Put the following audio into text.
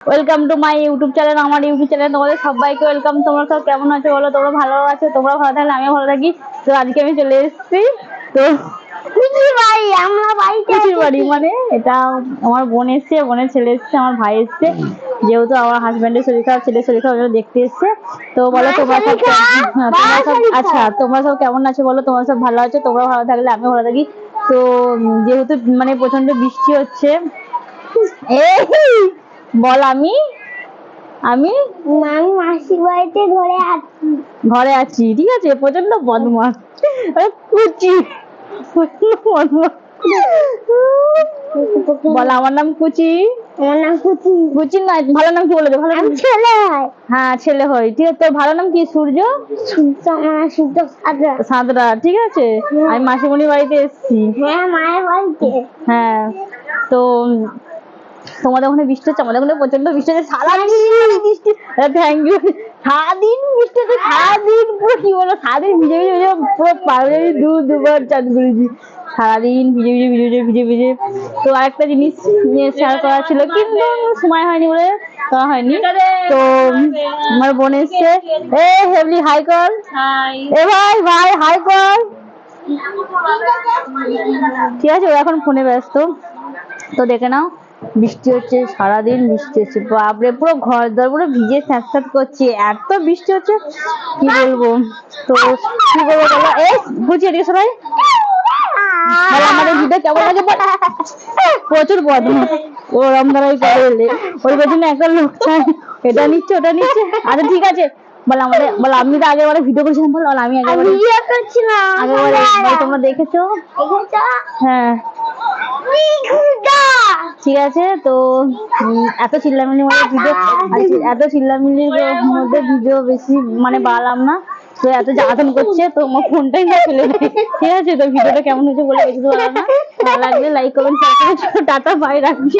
Welcome to my YouTube channel আমার YouTube channel তোমাদের সবাইকে ওয়েলকাম তোমরা সব কেমন আছো বলো? তোমরা ভালো আছো? তোমরা ভালো থাকলে আমিও ভালো থাকি। তো আজকে আমি চলে এসেছি। তো বাড়ি আমরা বাড়িতে বাড়ি মানে এটা আমার বোন এসছে বোনের ছেলে এসছে আমার ভাই এসছে। যেহেতু আমার হাজবেন্ডের শরীর খারাপ ছেলের শরীর খারাপ দেখতে এসছে। তো বলো তোমরা সব? হ্যাঁ, তোমরা সব আচ্ছা তোমরা সব কেমন আছো বলো? তোমরা সব ভালো আছো? তোমরা ভালো থাকলে আমিও ভালো থাকি। তো যেহেতু মানে প্রচণ্ড বৃষ্টি হচ্ছে। এই বল আমি? আমি? আমি মাসির বাড়িতে ঘরে আছি। ঘরে আছি ঠিক আছে প্রচণ্ড বদমাস। আরে কুচি। বল আমার নাম কুচি? আমার নাম কুচি। কুচি না ভালো নাম কি বলে ভালো নাম ছেলে হয়। হ্যাঁ ছেলে হয়। ঠিক আছে তোর ভালো নাম কি সূর্য? সূর্য আমার সূর্য সাদা সাঁতরা ঠিক আছে। আমি মাসিমণির বাড়িতে এসেছি। হ্যাঁ মায়ের বাড়িতে। হ্যাঁ তো তোমাদের ওখানে বৃষ্টি হচ্ছে আমাদের ওখানে প্রচণ্ড বৃষ্টি হচ্ছে। সারাদিন বৃষ্টি থ্যাংক ইউ সারাদিন বৃষ্টি হচ্ছে সারাদিন পুরো কি বলো সারাদিন ভিজে ভিজে ভিজে পুরো পাগলের দু দুবার চান করেছি। সারাদিন ভিজে ভিজে ভিজে ভিজে ভিজে ভিজে। তো আরেকটা জিনিস নিয়ে শেয়ার করা ছিল কিন্তু সময় হয়নি বলে করা হয়নি। তো আমার বোন এসছে। এ হেভলি হাই কর এ ভাই ভাই হাই কর ঠিক আছে ও এখন ফোনে ব্যস্ত। তো দেখে নাও। বৃষ্টি হচ্ছে সারাদিন বৃষ্টি হচ্ছে। বাপরে পুরো ঘর দর পুরো ভিজে স্যাঁত করছে। এত বৃষ্টি হচ্ছে কি বলব? তো কি বলব বলো? এই বুঝি এদিকে সবাই। বলো আমাদের ভিডিও কেমন লাগে প্রচুর বদমাস ও রমদারাই করে এলে। ওর পেছনে একটা লোক চাই। এটা নিচ্ছে ওটা নিচ্ছে। আচ্ছা ঠিক আছে। বল আমাদের বল আমি তো আগের বারে ভিডিও করেছিলাম বল আমি আগের বারে ভিডিও করছিলাম। আগের বারে তোমরা দেখেছ? হ্যাঁ। ঠিক আছে, তো এত চিল্লামিলির মধ্যে ভিডিও এত চিল্লামিলির মধ্যে ভিডিও বেশি মানে বাড়ালাম না। তো এত জ্বালাতন করছে, তো আমার ফোনটাই না যায়। ঠিক আছে, তো ভিডিওটা কেমন হয়েছে বলে ভালো লাগলে লাইক করবেন টাটা বাই রাখছি।